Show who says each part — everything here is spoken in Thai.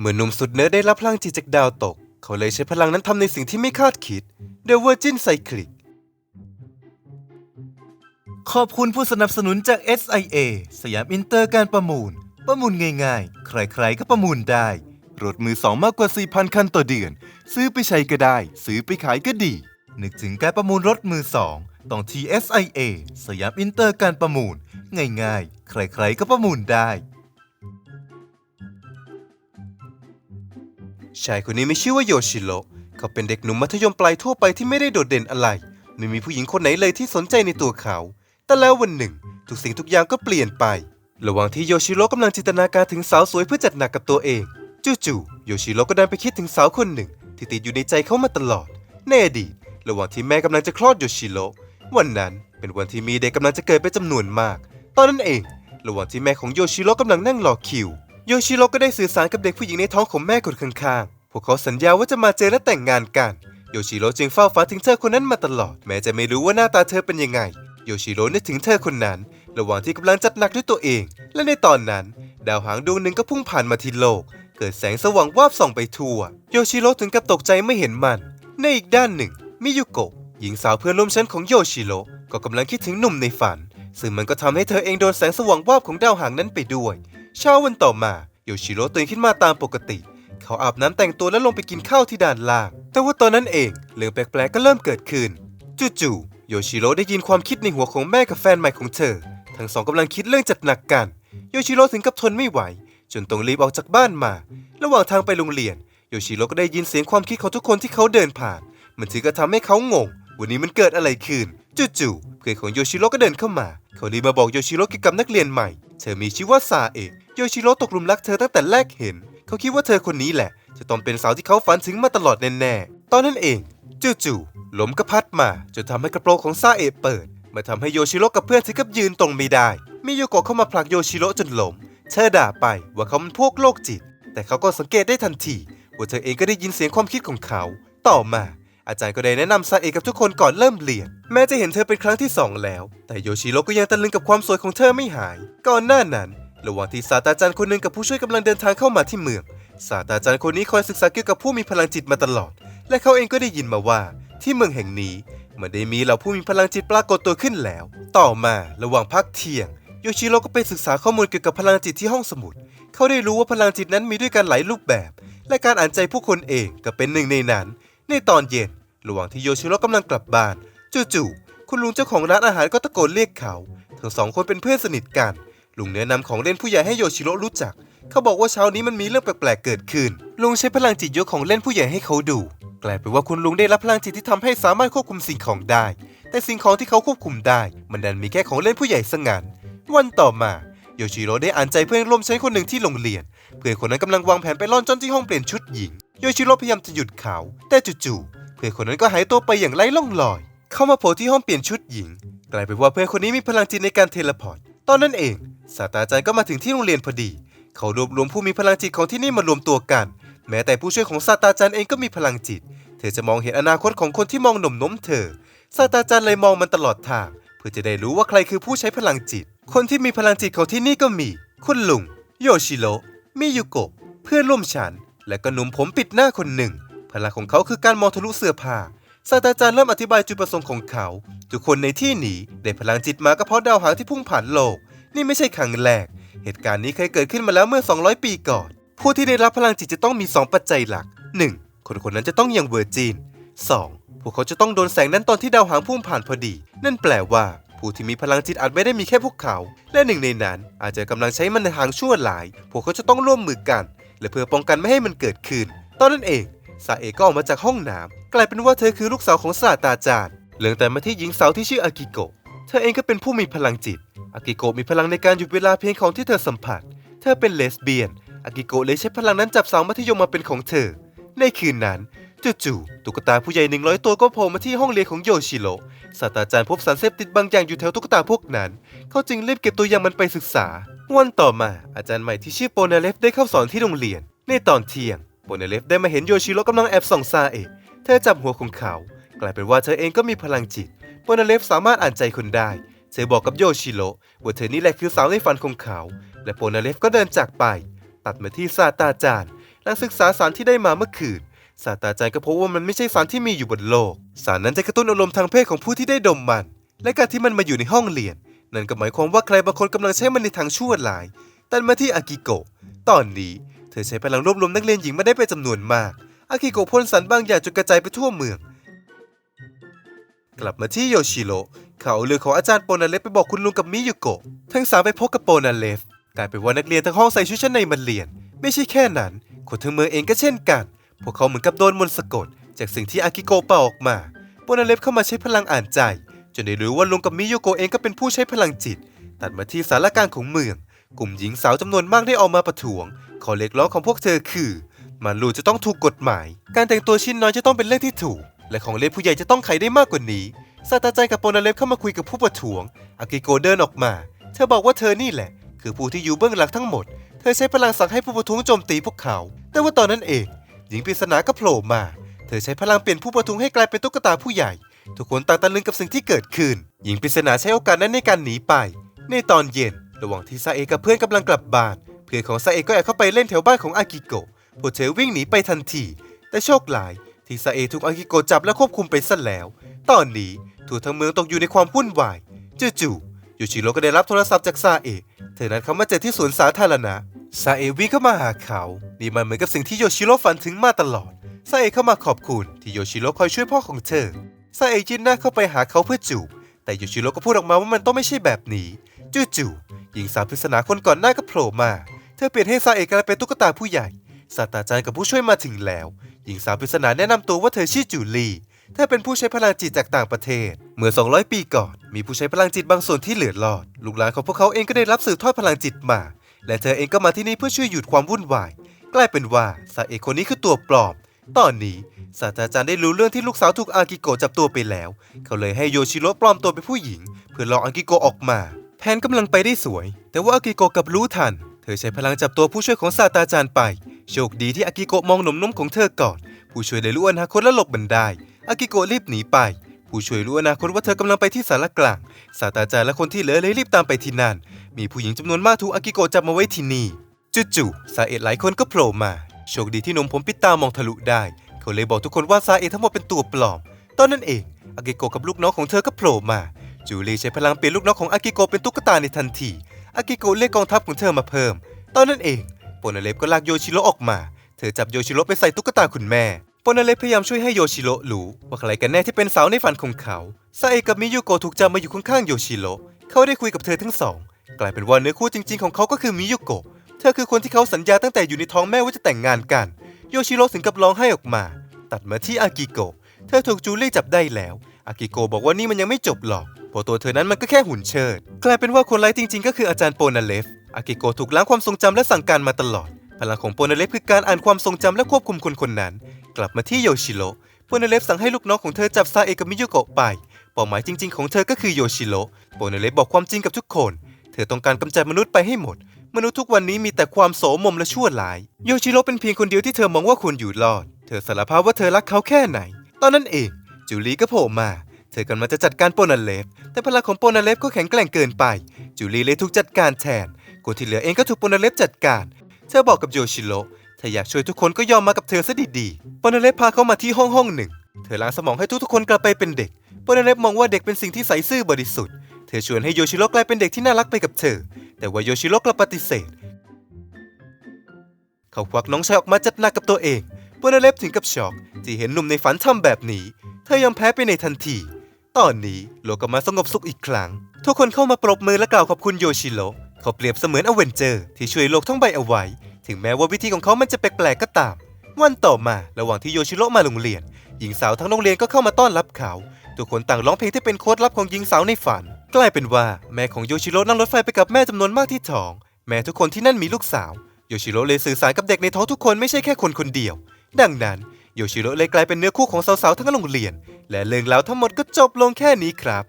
Speaker 1: เมื่อหนุ่มสุดเนิร์ดได้รับพลังจิตจากดาวตก เขาเลยใช้พลังนั้นทำในสิ่งที่ไม่คาดคิด The Virgin Cyclic ขอบคุณผู้สนับสนุนจาก SIA สยามอินเตอร์การประมูล ประมูลง่ายๆ ใครๆก็ประมูลได้ รถมือสองมากกว่า 4,000 คันต่อเดือน ซื้อไปใช้ก็ได้ ซื้อไปขายก็ดี นึกถึงการประมูลรถมือสองต้องที่ SIA สยามอินเตอร์การประมูล ง่ายๆ ใครๆก็ประมูลได้ ชายคนนี้ไม่ชื่อว่าโยชิโร่เขาเป็นเด็กหนุ่มมัธยมปลายทั่วไปที่ไม่ได้โดดเด่นอะไร ไม่มีผู้หญิงคนไหนเลยที่สนใจในตัวเขา แต่แล้ววันหนึ่ง ทุกสิ่งทุกอย่างก็เปลี่ยนไประหว่างที่โยชิโร่กำลังจินตนาการถึงสาวสวยเพื่อจัดหนักกับตัวเอง จู่ๆโยชิโร่ก็ดันไปคิดถึงสาวคนหนึ่ง ที่ติดอยู่ในใจเขามาตลอด ในอดีตระหว่างที่แม่กำลังจะคลอดโยชิโร่วันนั้นเป็นวันที่มีเด็กกำลังจะเกิดเป็นจำนวนมาก ตอนนั้นเอง ระหว่างที่แม่ของโยชิโร่กำลังนั่งรอคิว โยชิโร่ก็ได้สื่อสารกับเด็กผู้หญิงในท้องของแม่คนข้างๆ พวกเขาสัญญาว่าจะมาเจอและแต่งงานกัน โยชิโร่จึงเฝ้าฝันถึงเธอคนนั้นมาตลอด แม้จะไม่รู้ว่าหน้าตาเธอเป็นยังไง โยชิโร่นึกถึงเธอคนนั้น ระหว่างที่กำลังจัดหนักด้วยตัวเอง และในตอนนั้น ดาวหางดวงหนึ่งก็พุ่งผ่านมาที่โลก เกิดแสงสว่างวาบส่องไปทั่ว โยชิโร่ถึงกับตกใจไม่เห็นมัน ในอีกด้านหนึ่ง มิยุโกะหญิงสาวเพื่อนร่วมชั้นของโยชิโร่ก็กำลังคิดถึงหนุ่มในฝัน ซึ่งมันก็ทำให้เธอเองโดนแสงสว่างวาบของดาวหางนั้นไปด้วยเช้าวันต่อมา โยชิโร่ตื่นขึ้นมาตามปกติ เขาอาบน้ำแต่งตัวแล้วลงไปกินข้าวที่ด้านล่าง แต่ว่าตอนนั้นเองเรื่องแปลกๆก็เริ่มเกิดขึ้น จู่ๆโยชิโร่ได้ยินความคิดในหัวของแม่กับแฟนใหม่ของเธอ ทั้งสองกำลังคิดเรื่องจัดหนักกัน โยชิโร่ถึงกับทนไม่ไหว จนต้องรีบออกจากบ้านมา ระหว่างทางไปโรงเรียน โยชิโร่ก็ได้ยินเสียงความคิดของทุกคนที่เขาเดินผ่าน มันถึงก็ทำให้เขางง วันนี้มันเกิดอะไรขึ้น จู่ๆเพื่อนของโยชิโร่ก็เดินเข้ามา เขารีบมาบอกโยชิโร่เกี่ยวกับนักเรียนใหม่ เธอมีชื่อว่าซาเอะโยชิโร่ตกหลุมรักเธอตั้งแต่แรกเห็น เขาคิดว่าเธอคนนี้แหละ จะต้องเป็นสาวที่เขาฝันถึงมาตลอดแน่ๆ ตอนนั้นเองจู่ๆลมก็พัดมาจนทำให้กระโปรงของซาเอะเปิด มาทำให้โยชิโร่กับเพื่อนถึงกับยืนตรงไม่ได้มิโยโกะเข้ามาผลักโยชิโร่จนล้มเธอด่าไปว่าเขามันพวกโรคจิต แต่เขาก็สังเกตได้ทันทีว่าเธอเองก็ได้ยินเสียงความคิดของเขา ต่อมา อาจารย์ก็ได้แนะนำซาเอะกับทุกคนก่อนเริ่มเรียน แม้จะเห็นเธอเป็นครั้งที่สองแล้ว แต่โยชิโร่ก็ยังตะลึงกับความสวยของเธอไม่หาย ก่อนหน้านั้น ระหว่างที่ศาสตราจารย์คนหนึ่งกับผู้ช่วยกำลังเดินทางเข้ามาที่เมือง ศาสตราจารย์คนนี้คอยศึกษาเกี่ยวกับผู้มีพลังจิตมาตลอด และเขาเองก็ได้ยินมาว่าที่เมืองแห่งนี้มันได้มีเหล่าผู้มีพลังจิตปรากฏตัวขึ้นแล้ว ต่อมาระหว่างพักเที่ยงโยชิโร่ก็ไปศึกษาข้อมูลเกี่ยวกับพลังจิตที่ห้องสมุด เขาได้รู้ว่าพลังจิตนั้นมีด้วยกันหลายรูปแบบ และการอ่านใจผู้คนเองก็เป็นหนึ่งในนั้น ในตอนเย็น ระหว่างที่โยชิโร่กำลังกลับบ้าน จู่ๆ คุณลุงเจ้าของร้านอาหารก็ตะโกนเรียกเขา ทั้งสองคนเป็นเพื่อนสนิทกัน ลุงแนะนำของเล่นผู้ใหญ่ให้โยชิโร่รู้จัก เขาบอกว่าเช้านี้มันมีเรื่องแปลกๆ เกิดขึ้น ลุงใช้พลังจิตยกของเล่นผู้ใหญ่ให้เขาดู กลายเป็นว่าคุณลุงได้รับพลังจิตที่ทำให้สามารถควบคุมสิ่งของได้ แต่สิ่งของที่เขาควบคุมได้ มันดันมีแค่ของเล่นผู้ใหญ่ซะงั้นวันต่อมาโยชิโร่ได้อ่านใจเพื่อนร่วมชั้นคนหนึ่งที่โรงเรียน เพื่อนคนนั้นกำลังวางแผนไปล่อนจ้อนที่ห้องเปลี่ยนชุดหญิง โยชิโร่พยายามจะหยุดเขา แต่จู่ๆ เพื่อนคนนั้นก็หายตัวไปอย่างไร้ร่องรอย เข้ามาโผล่ที่ห้องเปลี่ยนชุดหญิง กลายเป็นว่าเพื่อนคนนี้มีพลังจิตในการเทเลพอร์ต ตอนนั้นเองศาสตราจารย์ก็มาถึงที่โรงเรียนพอดี เขารวบรวมผู้มีพลังจิตของที่นี่มารวมตัวกัน แม้แต่ผู้ช่วยของศาสตราจารย์เองก็มีพลังจิต เธอจะมองเห็นอนาคตของคนที่มองหน่มน้มเธอศาสตราจารย์เลยมองมันตลอดทาง เพื่อจะได้รู้ว่าใครคือผู้ใช้พลังจิต คนที่มีพลังจิตของที่นี่ก็มี คุณลุง โยชิโร่มิยุโกะเพื่อนร่วมชั้นและก็หนุ่มผมปิดหน้าคนหนึ่ง พลังของเขาคือการมองทะลุเสื้อผ้าศาสตราจารย์เริ่มอธิบายจุดประสงค์ของเขา ทุกคนในที่นี้ได้พลังจิตมาก็เพราะดาวหางที่พุ่งผ่านโลก นี่ไม่ใช่ครั้งแรก เหตุการณ์นี้เคยเกิดขึ้นมาแล้วเมื่อ 200 ปีก่อน ผู้ที่ได้รับพลังจิตจะต้องมี 2 ปัจจัยหลัก 1. คนคนนั้นจะต้องยังเวอร์จิน 2. พวกเขาจะต้องโดนแสงนั้นตอนที่ดาวหางพุ่งผ่านพอดี นั่นแปลว่า ผู้ที่มีพลังจิตอาจไม่ได้มีแค่พวกเขา และหนึ่งในนั้น อาจจะกำลังใช้มันในทางชั่วหลาย พวกเขาจะต้องร่วมมือกัน และเพื่อป้องกันไม่ให้มันเกิดขึ้น ตอนนั้นเอง ซาเอะก็ออกมาจากห้องน้ำกลายเป็นว่าเธอคือลูกสาวของศาสตราจารย์เรื่องแต่มาที่หญิงสาวที่ชื่ออากิโกะเธอเองก็เป็นผู้มีพลังจิต อากิโกะมีพลังในการหยุดเวลาเพียงของที่เธอสัมผัส เธอเป็นเลสเบี้ยน อากิโกะเลยใช้พลังนั้นจับสาวมัธยมมาเป็นของเธอ ในคืนนั้นจู่ๆตุ๊กตาผู้ใหญ่หนึ่งร้อยตัวก็โผล่มาที่ห้องเรียนของโยชิโร่ศาสตราจารย์พบสารเสพติดบางอย่างอยู่แถวตุ๊กตาพวกนั้น เขาจึงรีบเก็บตัวอย่างมันไปศึกษา วันต่อมาอาจารย์ใหม่ที่ชื่อโปนาเลฟได้เข้าสอนที่โรงเรียน ในตอนเที่ยง โปนาเลฟได้มาเห็นโยชิโร่กำลังแอบส่องซาเอะเธอจับหัวของเขา กลายเป็นว่าเธอเองก็มีพลังจิตโปนาเลฟสามารถอ่านใจคนได้ เธอบอกกับโยชิโร่ว่าเธอนี่แหละคือสาวในฝันของเขา และโปนาเลฟก็เดินจากไป ตัดมาที่ซาตาจารย์หนักศึกษาสารที่ได้มาเมื่อคืนศาสตราจารย์ก็พบว่ามันไม่ใช่สารที่มีอยู่บนโลก สารนั้นจะกระตุ้นอารมณ์ทางเพศของผู้ที่ได้ดมมัน และการที่มันมาอยู่ในห้องเรียน นั่นก็หมายความว่าใครบางคนกำลังใช้มันในทางชั่วร้าย ตันมาที่อากิโกะ ตอนนี้ เธอใช้พลังรวบรวมนักเรียนหญิงมาได้เป็นจำนวนมาก อากิโกะพ่นสารบางอย่างจนกระจายไปทั่วเมือง กลับมาที่โยชิโร่เขาเอาเรือของอาจารย์โปนาเลฟไปบอกคุณลุงกับมิยุโกะ ทั้งสามไปพบกับโปนาเลฟกลายเป็นว่านักเรียนทั้งห้องใส่ชุดชั้นในมาเรียน ไม่ใช่แค่นั้น คนทั้งเมืองเองก็เช่นกัน พวกเขาเหมือนกับโดนมนต์สะกด จากสิ่งที่อากิโกะเป่าออกมา โปนาเลฟเข้ามาใช้พลังอ่านใจ จนได้รู้ว่าลุงกับมิยุโกะเองก็เป็นผู้ใช้พลังจิต ตัดมาที่สารกลางของเมือง กลุ่มหญิงสาวจำนวนมากได้ออกมาประท้วง ขอเรียกร้องของพวกเธอคือ มันลูจะต้องถูกกฎหมาย การแต่งตัวชิ้นน้อยจะต้องเป็นเรื่องที่ถูก และของเล่นผู้ใหญ่จะต้องขายได้มากกว่านี้ศาตราจกับโปนาเลฟเข้ามาคุยกับผู้ประท้วง อากิโกเดินออกมา เธอบอกว่าเธอนี่แหละ คือผู้ที่อยู่เบื้องหลังทั้งหมด เธอใช้พลังสั่งให้ผู้ประท้วงโจมตีพวกเขา แต่ว่าตอนนั้นเอง หญิงปริศนาก็โผล่มา เธอใช้พลังเปลี่ยนผู้ประท้วงให้กลายเป็นตุ๊กตาผู้ใหญ่ ทุกคนต่างตะลึงกับสิ่งที่เกิดขึ้น หญิงปริศนาใช้โอกาสนั้นในการหนีไป ในตอนเย็น ระหว่างที่ซาเอะกับเพื่อนกำลังกลับบ้าน เพื่อนของซาเอะก็แอบเข้าไปเล่นแถวบ้านของอากิโกะพวกเธอวิ่งหนีไปทันที แต่โชคร้ายที่ซาเอะถูกอากิโกะจับและควบคุมไปซะแล้ว ตอนนี้ทั่วทั้งเมืองตกอยู่ในความวุ่นวายจู่ๆโยชิโร่ก็ได้รับโทรศัพท์จากซาเอะเธอนั้นเขามาเจอที่สวนสาธารณะซาเอะวิ่งเข้ามาหาเขา นี่มันเหมือนกับสิ่งที่โยชิโร่ฝันถึงมาตลอดซาเอะเข้ามาขอบคุณที่โยชิโร่คอยช่วยพ่อของเธอซาเอะยื่นหน้าเข้าไปหาเขาเพื่อจูบแต่โยชิโร่ก็พูดออกมาว่ามันต้องไม่ใช่แบบนี้จู่ๆหญิงสาวปริศนาคนก่อนหน้าก็โผล่มา เธอเปลี่ยนให้ซาเอะกลายเป็นตุ๊กตาผู้ใหญ่ศาสตราจารย์กับผู้ช่วยมาถึงแล้ว หญิงสาวปริศนาแนะนำตัวว่าเธอชื่อจูลี่เธอเป็นผู้ใช้พลังจิตจากต่างประเทศ เมื่อ 200 ปีก่อน มีผู้ใช้พลังจิตบางส่วนที่เหลือรอด ลูกหลานของพวกเขาเองก็ได้รับสืบทอดพลังจิตมา และเธอเองก็มาที่นี่เพื่อช่วยหยุดความวุ่นวาย กลายเป็นว่าซาเอะคนนี้คือตัวปลอม ตอนนี้ศาสตราจารย์ได้รู้เรื่องที่ลูกสาวถูกอากิโกะจับตัวไปแล้ว เขาเลยให้โยชิโร่ปลอมตัวเป็นผู้หญิง เพื่อหลอกอากิโกะออกมา แผนกำลังไปได้สวย แต่ว่าอากิโกะกลับรู้ทัน ธอใช้พลังจับตัวผู้ช่วยของศาสตราจารย์ไป โชคดีที่อากิโกะมองหนุ่มนุ่มของเธอก่อน ผู้ช่วยได้รู้อนาคตและหลบมันได้ อากิโกะรีบหนีไป ผู้ช่วยรู้อนาคตว่าเธอกำลังไปที่สารกลาง ศาสตราจารย์และคนที่เหลือเลยรีบตามไปที่นั่น มีผู้หญิงจำนวนมากถูกอากิโกะจับมาไว้ที่นี่ จู่ๆ ซาเอะหลายคนก็โผล่มา โชคดีที่นมผมปิดตามองทะลุได้ เขาเลยบอกทุกคนว่าซาเอะทั้งหมดเป็นตัวปลอม ตอนนั้นเอง อากิโกะกับลูกน้องของเธอก็โผล่มา จูเลีใช้พลังเปลี่ยนลูกน้องของอากิโกะเป็นตุ๊กตาในทันที อากิโกะเรียกกองทัพของเธอมาเพิ่ม ตอนนั้นเองโปนาเลฟก็ลากโยชิโร่ออกมา เธอจับโยชิโร่ไปใส่ตุ๊กตาคุณแม่โปนาเลฟพยายามช่วยให้โยชิโร่รู้ว่าใครกันแน่ที่เป็นสาวในฝันของเขาซาเอะกับมิยุโกะถูกจับมาอยู่ข้างๆโยชิโร่เขาได้คุยกับเธอทั้งสอง กลายเป็นว่าเนื้อคู่จริง ๆ ของเขาก็คือมิยุโกะเธอคือคนที่เขาสัญญาตั้งแต่อยู่ในท้องแม่ว่าจะแต่งงานกัน โยชิโร่ถึงกับร้องไห้ออกมา ตัดมาที่อากิโกะเธอถูกจูลี่จับได้แล้ว อากิโกะบอกว่านี่มันยังไม่จบหรอก เพราะตัวเธอนั้นมันก็แค่หุ่นเชิด กลายเป็นว่าคนร้ายจริง ๆ ก็คืออาจารย์โปนาเลฟ อากิโกะถูกล้างความทรงจำและสั่งการมาตลอด พลังของโปนาเลฟคือการอ่านความทรงจำและควบคุมคนคนนั้น กลับมาที่โยชิโร่โปนาเลฟสั่งให้ลูกน้องของเธอจับซาเอกมิยุโกะไป เป้าหมายจริง ๆ ของเธอก็คือโยชิโร่โปนาเลฟบอกความจริงกับทุกคน เธอต้องการกำจัดมนุษย์ไปให้หมด มนุษย์ทุกวันนี้มีแต่ความโสมมและชั่วร้าย โยชิโร่เป็นเพียงคนเดียวที่เธอมองว่าควรอยู่รอด เธอสารภาพว่าเธอรักเขาแค่ไหน ตอนนั้นเองจูลีก็โผล่มา เธอกำลังจะจัดการโปนาเลฟ แต่พลังของโปนาเลฟก็แข็งแกร่งเกินไป จูลีเลยถูกจัดการแทนคนที่เหลือเองก็ถูกโปนาเลฟจัดการ เธอบอกกับโยชิโร่ถ้าอยากช่วยทุกคนก็ยอมมากับเธอซะดีๆโปนาเลฟพาเขามาที่ห้องห้องหนึ่ง เธอล้างสมองให้ทุกๆคนกลับไปเป็นเด็กโปนาเลฟมองว่าเด็กเป็นสิ่งที่ใสซื่อบริสุทธิ์ เธอชวนให้โยชิโร่กลายเป็นเด็กที่น่ารักไปกับเธอ แต่ว่าโยชิโร่กลับปฏิเสธ เขาควักน้องชายออกมาจัดหนักกับตัวเองโปนาเลฟถึงกับช็อกที่เห็นหนุ่มในฝันทำแบบนี้ เธอยอมแพ้ไปในทันที ตอนนี้โลกก็มาสงบสุขอีกครั้ง ทุกคนเข้ามาปรบมือและกล่าวขอบคุณโยชิโร่เขาเปรียบเสมือนอเวนเจอร์ที่ช่วยโลกทั้งใบเอาไว้ ถึงแม้ว่าวิธีของเขามันจะแปลกๆก็ตาม วันต่อมาระหว่างที่โยชิโร่มาโรงเรียน หญิงสาวทั้งโรงเรียนก็เข้ามาต้อนรับเขา ทุกคนต่างร้องเพลงที่เป็นโค้ดลับของหญิงสาวในฝัน กลายเป็นว่าแม่ของโยชิโร่นั่งรถไฟไปกับแม่จำนวนมากที่ท้อง แม่ทุกคนที่นั่นมีลูกสาว โยชิโร่เลยสื่อสารกับเด็กในท้องทุกคนไม่ใช่แค่คนคนเดียว ดังนั้นโยชิโร่เลยกลายเป็นเนื้อคู่ของสาวๆทั้งโรงเรียน และเรื่องราวทั้งหมดก็จบลงแค่นี้ครับ